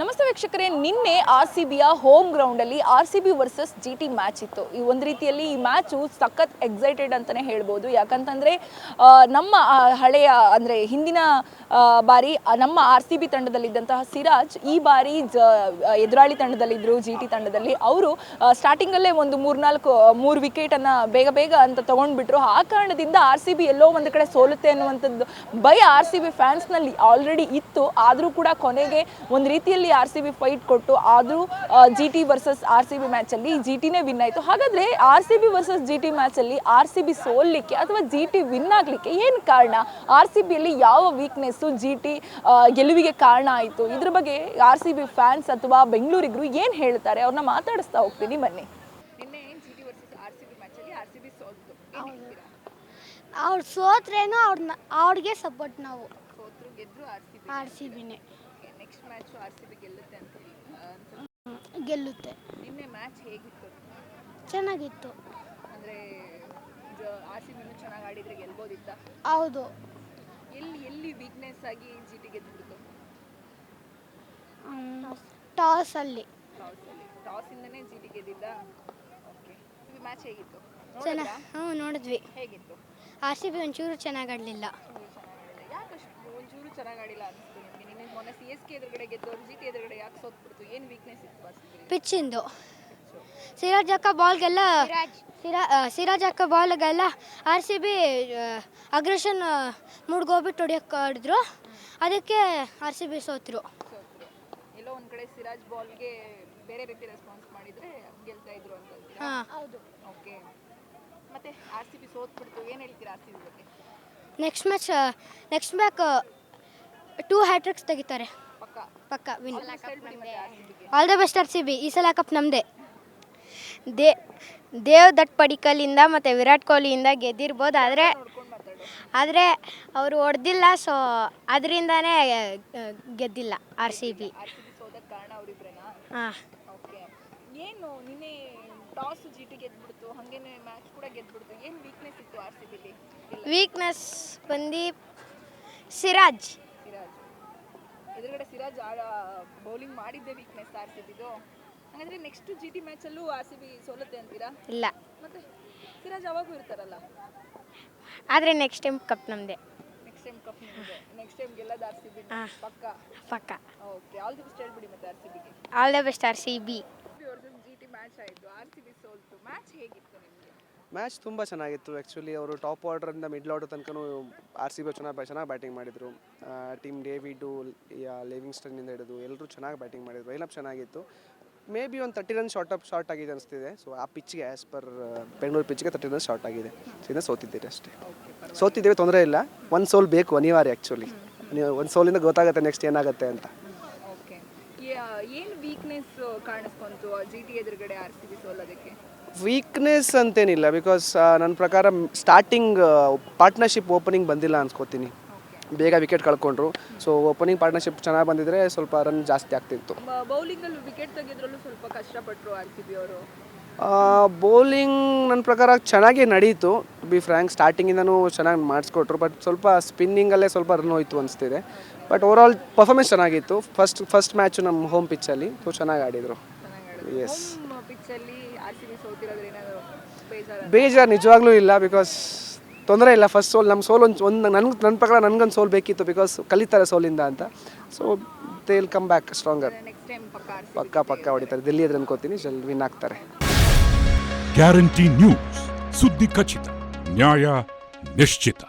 ನಮಸ್ತೆ ವೀಕ್ಷಕರೇ, ನಿನ್ನೆ ಆರ್ ಸಿ ಬಿಯ ಹೋಮ್ ಗ್ರೌಂಡಲ್ಲಿ R C B versus G T match ಇತ್ತು. ಈ ಒಂದು ರೀತಿಯಲ್ಲಿ ಈ ಮ್ಯಾಚು ಸಖತ್ ಎಕ್ಸೈಟೆಡ್ ಅಂತಲೇ ಹೇಳ್ಬೋದು. ಯಾಕಂತಂದರೆ ನಮ್ಮ ಹಳೆಯ, ಅಂದರೆ ಹಿಂದಿನ ಬಾರಿ ನಮ್ಮ ಆರ್ ಸಿ ಬಿ ತಂಡದಲ್ಲಿದ್ದಂತಹ ಸಿರಾಜ್ ಈ ಬಾರಿ ಜ ಎದುರಾಳಿ ತಂಡದಲ್ಲಿದ್ದರು ಜಿ ಟಿ ತಂಡದಲ್ಲಿ. ಅವರು ಸ್ಟಾರ್ಟಿಂಗಲ್ಲೇ ಒಂದು ಮೂರ್ನಾಲ್ಕು ಮೂರು ವಿಕೆಟನ್ನು ಬೇಗ ಬೇಗ ಅಂತ ತೊಗೊಂಡ್ಬಿಟ್ರು. ಆ ಕಾರಣದಿಂದ ಆರ್ ಸಿ ಬಿ ಎಲ್ಲೋ ಒಂದು ಕಡೆ ಸೋಲುತ್ತೆ ಅನ್ನುವಂಥದ್ದು ಭಯ ಆರ್ ಸಿ ಬಿ ಫ್ಯಾನ್ಸ್ನಲ್ಲಿ ಆಲ್ರೆಡಿ ಇತ್ತು. ಆದರೂ ಕೂಡ ಕೊನೆಗೆ ಒಂದು ರೀತಿಯಲ್ಲಿ ಆರ್ ಸಿ ಬಿ ಫೈಟ್ ಕೊಟ್ಟು ಆದರೂ G T versus R C B ಮ್ಯಾಚಲ್ಲಿ G ಟಿನೇ ವಿನ್ ಆಯಿತು ಹಾಗಾದರೆ R C B versus G T ಮ್ಯಾಚಲ್ಲಿ R C B ಸೋಲ್ಲಿಕ್ಕೆ ಅಥವಾ ಜಿ ಟಿ ವಿನ್ ಆಗಲಿಕ್ಕೆ ಏನು ಕಾರಣ ಆರ್ ಸಿ ಬಿಯಲ್ಲಿ ಯಾವ ವೀಕ್ನೆಸ್ಸು ಜಿ ಟಿ ಗೆಲುವಿಗೆ ಕಾರಣ ಆಯಿತು ಇದ್ರ ಬಗ್ಗೆ ಆರ್ ಸಿ ಬಿ ಫ್ಯಾನ್ಸ್ ಅಥವಾ ಬೆಂಗಳೂರಿಗರು ಏನು ಹೇಳ್ತಾರೆ ಅವ್ರನ್ನ ಮಾತಾಡಿಸ್ತಾ ಹೋಗ್ತೀನಿ ಬನ್ನಿ ಅವ್ರು ಸೋತ್ರೇನು ಅವ್ರನ್ನ ಅವ್ರಿಗೆ ಸಪೋರ್ಟ್ ನಾವು ಸೋತ್ರು ಗೆದ್ರು R C B R C ಬಿನೇ next match R C B ಗೆಲ್ಲುತ್ತೆ ಅಂತ ಹೇಳಿ ಗೆಲ್ಲುತ್ತೆ. ನಿನ್ನೆ ಮ್ಯಾಚ್ ಹೇಗಿತ್ತು? ಚೆನ್ನಾಗಿತ್ತು. ಅಂದ್ರೆ ಆರ್ ಸಿ ಚೆನ್ನಾಗಿ ಆಡಿದ್ರೆ ಗೆಲ್ಬೋದಿತ್ತ? ಹೌದು. ಎಲ್ಲಿ ಎಲ್ಲಿ ವೀಕ್ನೆಸ್ ಆಗಿ ಜಿ ಟಿ ಟಾಸ್ ಟಾಸಲ್ಲಿ ಟಾಸಲ್ಲಿ ಇಂದನೇ ಜಿ ಟಿ ಗೆದ್ದಿದ್ದ? ಓಕೆ. ಮ್ಯಾಚ್ ಹೇಗಿತ್ತು? ಚೆನ್ನಾಗಿ ಹ್ಞೂ ನೋಡಿದ್ವಿ. ಹೇಗಿತ್ತು? ಆರ್ ಸಿ ಬಿ ಒಂಚೂರು ಚೆನ್ನಾಗಿ ಆಡಲಿಲ್ಲ. ಒಂಚೂರು ಚೆನ್ನಾಗಿ ಆಡಿಲ್ಲ ಅನಿಸ್ತು ನಿಮಗೆ. ನಿನ್ನೆ ಮೊನ್ನೆ ಸಿ ಎಸ್ ಕೆ ಎದುರುಗಡೆ ಗೆದ್ದವ್ರು ಜಿ ಟಿ ಎದುರುಗಡೆ ಯಾಕೆ ಸೋತ್ಬಿಡ್ತು? ಏನು ವೀಕ್ನೆಸ್ ಇತ್ತು ಬಿ ಪಿಚ್ಚಿಂದು. ಸಿರಾಜ್ ಅಕ್ಕ ಬಾಲ್ಗೆಲ್ಲ ಸಿರಾ ಸಿರಾಜ್ ಅಕ್ಕ ಬಾಲ್ಗೆಲ್ಲ ಆರ್ ಸಿ ಬಿ ಅಗ್ರೆಷನ್ ಮುಡ್ಗೋಗ್ಬಿಟ್ಟು ಹೊಡಿಯೋಕೆ ಆಡಿದ್ರು. ಅದಕ್ಕೆ ಆರ್ ಸಿ ಬಿ ಸೋತರು. ಎಲ್ಲೋ ಒಂದು ಕಡೆ ಸಿರಾಜ್ ಬಾಲ್ಗೆ ಬೇರೆ ರೀತಿ ರೆಸ್ಪಾನ್ಸ್ ಮಾಡಿದರೆ ಗೆಲ್ತಾ ಇದ್ರು ಅಂತ ಹೇಳ್ತೀರಾ ಹಾಂ. ಹೌದು. ಓಕೆ. ಮತ್ತೆ ಆರ್ ಸಿ ಬಿ ಸೋತ್ಬಿಡ್ತು. ಏನು ಹೇಳ್ತೀರಾ ಆರ್ ಸಿ ಬಿ ಬಗ್ಗೆ? Next match next match two hattricks ತೆಗಿತಾರೆ. ಪಕ್ಕ. Win all the best R C B ಈ ಸಲ ಕಪ್ ನಮ್ಮದೇ ದೇ ದೇವ್ ದಟ್ ಪಡಿಕಲಿಂದ ಮತ್ತು ವಿರಾಟ್ ಕೊಹ್ಲಿಯಿಂದ ಗೆದ್ದಿರ್ಬೋದು. ಆದರೆ ಆದರೆ ಅವರು ಹೊಡೆದಿಲ್ಲ. ಸೊ ಅದರಿಂದನೇ ಗೆದ್ದಿಲ್ಲ ಆರ್ ಸಿ ಬಿ ಹಾಂ. ಏನು ನಿನ್ನೆ ಟಾಸ್ ಜಿಟಿ ಗೆದ್ಬಿಡ್ತು. ಹಾಗೇನೆ ಮ್ಯಾಚ್ ಕೂಡ ಗೆದ್ಬಿಡ್ತು. ಏನು ವೀಕ್ನೆಸ್ ಇತ್ತು ಆರ್ ಸಿ ಬಿಲಿ ವೀಕ್ನೆಸ್ ಬಂದು ಸಿರಾಜ್. ಎದುರುಗಡೆ ಸಿರಾಜ್ ಬೌಲಿಂಗ್ ಮಾಡಿದ್ದೆ ವೀಕ್ನೆಸ್ ಆರ್ ಸಿ ಬಿದು ಹಾಗಾದ್ರೆ ನೆಕ್ಸ್ಟ್ ಜಿ ಟಿ ಮ್ಯಾಚಲ್ಲೂ ಆರ್ ಸಿ ಬಿ ಸೋಲುತ್ತೆ ಅಂತೀರಾ? ಇಲ್ಲ. ಮತ್ತೆ ಸಿರಾಜ್ ಅವಾಗೂ ಇರ್ತಾರಲ್ಲ? ಆದರೆ ನೆಕ್ಸ್ಟ್ ಟೈಮ್ ಕಪ್ ನಮ್ಮದೇ next time cup next time ಗೆಲ್ಲದ R C B ಪಕ್ಕ? ಪಕ್ಕ. ಓಕೆ ಆಲ್ ದಿ ಬೆಸ್ಟ್ ಹೇಳ್ಬಿಡಿ ಮತ್ತೆ ಆರ್ ಸಿ ಬಿಗೆ all the best R C B G T match ಆಯಿತು. ಆರ್ ಸಿ ಬಿ ಸೋಲ್ತು. ಮ್ಯಾಚ್ ಹೇಗಿತ್ತು ನಿಮಗೆ ಮ್ಯಾಚ್ ತುಂಬ ಚೆನ್ನಾಗಿತ್ತು. ಆ್ಯಕ್ಚುಲಿ ಅವರು ಟಾಪ್ ಆರ್ಡ್ರಿಂದ ಮಿಡ್ಲ್ ಆರ್ಡರ್ ತನಕನೂ ಆರ್ ಸಿ ಬಿ ಚೆನ್ನಾಗಿ ಚೆನ್ನಾಗಿ ಬ್ಯಾಟಿಂಗ್ ಮಾಡಿದರು. ಟೀಮ್ ಡೇವಿಡು ಲಿವಿಂಗ್ಸ್ಟನ್ನಿಂದ ಹಿಡಿದು ಎಲ್ಲರೂ ಚೆನ್ನಾಗಿ ಬ್ಯಾಟಿಂಗ್ ಮಾಡಿದರು. ಲೈನಪ್ ಚೆನ್ನಾಗಿತ್ತು. ಮೇ ಬಿ ಒಂದು thirty run short up short ಆಗಿದೆ ಅನಿಸ್ತಿದೆ. ಸೊ ಆ ಪಿಚ್ಗೆ ಆ್ಯಸ್ ಪರ್ ಬೆಂಗಳೂರು ಪಿಚ್ಗೆ ತರ್ಟಿ ರನ್ ಶಾರ್ಟ್ ಆಗಿದೆ. ಇದನ್ನ ಸೋತಿದ್ದೀರಿ ಅಷ್ಟೇ. ಸೋತಿದ್ದೀವಿ, ತೊಂದರೆ ಇಲ್ಲ. ಒಂದು ಸೋಲ್ ಬೇಕು ಅನಿವಾರ್ಯ ಆ್ಯಕ್ಚುಲಿ ಒಂದು ಸೋಲಿಂದ ಗೊತ್ತಾಗುತ್ತೆ ನೆಕ್ಸ್ಟ್ ಏನಾಗುತ್ತೆ ಅಂತ. ಏನು ವೀಕ್ನೆಸ್ ಕಾಣಿಸ್ಕೊಂತು ಜಿ ಟಿ ಎದುರುಗಡೆ ಆರ್ ಸಿ ಬಿ ಸೋಲೋದಕ್ಕೆ ವೀಕ್ನೆಸ್ ಅಂತೇನಿಲ್ಲ ಬಿಕಾಸ್ ನನ್ನ ಪ್ರಕಾರ ಸ್ಟಾರ್ಟಿಂಗ್ ಪಾರ್ಟ್ನರ್ಶಿಪ್ ಓಪನಿಂಗ್ ಬಂದಿಲ್ಲ ಅನ್ಸ್ಕೋತೀನಿ. ಬೇಗ ವಿಕೆಟ್ ಕಳ್ಕೊಂಡ್ರು. ಸೊ ಓಪನಿಂಗ್ ಪಾರ್ಟ್ನರ್ಶಿಪ್ ಚೆನ್ನಾಗಿ ಬಂದಿದ್ರೆ ಸ್ವಲ್ಪ ರನ್ ಜಾಸ್ತಿ ಆಗ್ತಿತ್ತು. ಬೌಲಿಂಗಲ್ಲೂ ವಿಕೆಟ್ ತೆಗೆದ್ರಲ್ಲೂ ಸ್ವಲ್ಪ ಕಷ್ಟಪಟ್ಟರು ಆರ್ ಸಿ ಬಿ ಅವರು? ಬೌಲಿಂಗ್ ನನ್ನ ಪ್ರಕಾರ ಚೆನ್ನಾಗಿ ನಡೀತು. ಬಿ ಫ್ರ್ಯಾಂಕ್ ಸ್ಟಾರ್ಟಿಂಗಿಂದನೂ ಚೆನ್ನಾಗಿ ಮಾಡಿಸ್ಕೊಟ್ರು. ಬಟ್ ಸ್ವಲ್ಪ ಸ್ಪಿನ್ನಿಂಗಲ್ಲೇ ಸ್ವಲ್ಪ ರನ್ ಹೋಯ್ತು ಅನಿಸ್ತಿದೆ. ಬಟ್ ಓವರಾಲ್ ಪರ್ಫಾರ್ಮೆನ್ಸ್ ಚೆನ್ನಾಗಿತ್ತು. ಫಸ್ಟ್ ಫಸ್ಟ್ ಮ್ಯಾಚು ನಮ್ಮ ಹೋಮ್ ಪಿಚ್ಚಲ್ಲಿ ಸೊ ಚೆನ್ನಾಗಿ ಆಡಿದರು. ಎಸ್ ಬೇಜಾರ? ಬೇಜಾರು ನಿಜವಾಗ್ಲೂ ಇಲ್ಲ ಬಿಕಾಸ್ ತೊಂದರೆ ಇಲ್ಲ. ಫಸ್ಟ್ ಸೋಲ್ ನಮ್ಮ ಸೋಲ್ ಒಂದು ಒಂದು ನನಗೆ ನನ್ನ ಪ್ರಕಾರ ನನಗೊಂದು ಸೋಲ್ ಬೇಕಿತ್ತು ಬಿಕಾಸ್ ಕಲಿತಾರೆ ಸೋಲಿಂದ ಅಂತ. So they will come back stronger next time ಪಕ್ಕ ಆರ್ ಸಿ ಪಕ್ಕ ಪಕ್ಕ ಹೊಡಿತಾರೆ. ದಿಲ್ಲಿ ಎದುರು ಅನ್ಕೋತೀನಿ. ಜಲ್ ವಿನ್ ಆಗ್ತಾರೆ. ಗ್ಯಾರಂಟಿ ನ್ಯೂಸ್ ಸುದ್ದಿ ಖಚಿತ. ನ್ಯಾಯ ನಿಶ್ಚಿತ.